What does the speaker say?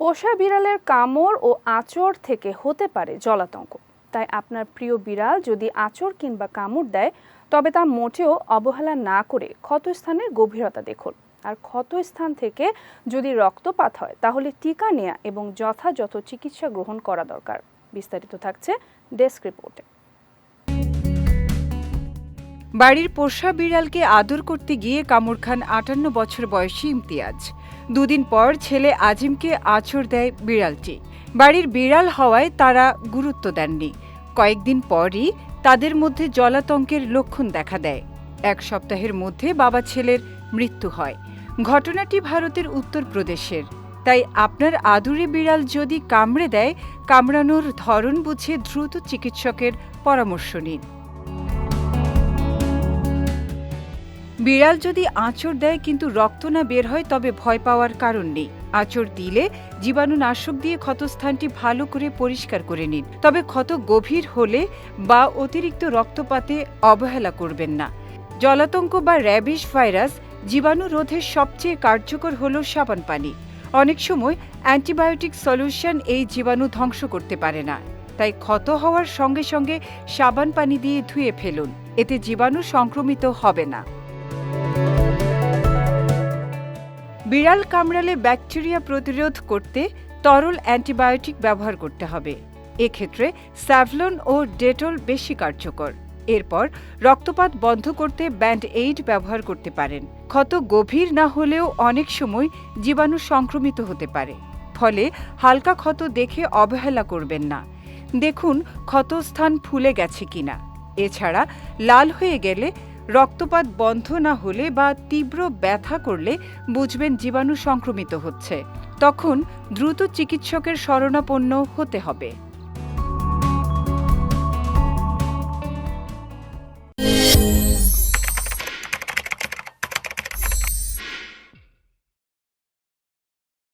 পোষা বিড়ালের কামড় ও আঁচড় থেকে হতে পারে জলাতঙ্ক। তাই আপনার প্রিয় বিড়াল যদি আঁচড় কিংবা কামড় দেয়, তবে তা মোটেও অবহেলা না করে ক্ষতস্থানের গভীরতা দেখুন। আর ক্ষতস্থান থেকে যদি রক্তপাত হয়, তাহলে টিকা নেওয়া এবং যথাযথ চিকিৎসা গ্রহণ করা দরকার। বিস্তারিত থাকছে ডেস্ক রিপোর্টে। বাড়ির পোষা বিড়ালকে আদর করতে গিয়ে কামড় খান আটান্ন বছর বয়সী ইমতিয়াজ। দুদিন পর ছেলে আজিমকে আছড় দেয় বিড়ালটি। বাড়ির বিড়াল হওয়ায় তারা গুরুত্ব দেননি। কয়েকদিন পরই তাদের মধ্যে জলাতঙ্কের লক্ষণ দেখা দেয়। এক সপ্তাহের মধ্যে বাবা ছেলের মৃত্যু হয়। ঘটনাটি ভারতের উত্তরপ্রদেশের। তাই আপনার আদুরে বিড়াল যদি কামড়ে দেয়, কামড়ানোর ধরন বুঝে দ্রুত চিকিৎসকের পরামর্শ নিন। বিড়াল যদি আঁচড় দেয় কিন্তু রক্ত না বের হয়, তবে ভয় পাওয়ার কারণ নেই। আঁচড় দিলে জীবাণুনাশক দিয়ে ক্ষতস্থানটি ভালো করে পরিষ্কার করে নিন। তবে ক্ষত গভীর হলে বা অতিরিক্ত রক্তপাতে অবহেলা করবেন না। জলাতঙ্ক বা র্যাবিস ভাইরাস জীবাণু রোধের সবচেয়ে কার্যকর হল সাবান পানি। অনেক সময় অ্যান্টিবায়োটিক সলিউশন এই জীবাণু ধ্বংস করতে পারে না। তাই ক্ষত হওয়ার সঙ্গে সঙ্গে সাবান পানি দিয়ে ধুয়ে ফেলুন। এতে জীবাণু সংক্রমিত হবে না। বিড়াল কামড়ালে ব্যাকটেরিয়া প্রতিরোধ করতে তরল অ্যান্টিবায়োটিক ব্যবহার করতে হবে। এক্ষেত্রে স্যাভলন ও ডেটল বেশি কার্যকর। এরপর রক্তপাত বন্ধ করতে ব্যান্ড এইড ব্যবহার করতে পারেন। ক্ষত গভীর না হলেও অনেক সময় জীবাণু সংক্রমিত হতে পারে। ফলে হালকা ক্ষত দেখে অবহেলা করবেন না। দেখুন ক্ষতস্থান ফুলে গেছে কিনা। এছাড়া লাল হয়ে গেলে রক্তপাত বন্ধ না হলে বা তীব্র ব্যথা করলে বুঝবেন জীবাণু সংক্রমিত হচ্ছে। তখন দ্রুত চিকিৎসকের শরণাপন্ন হতে হবে।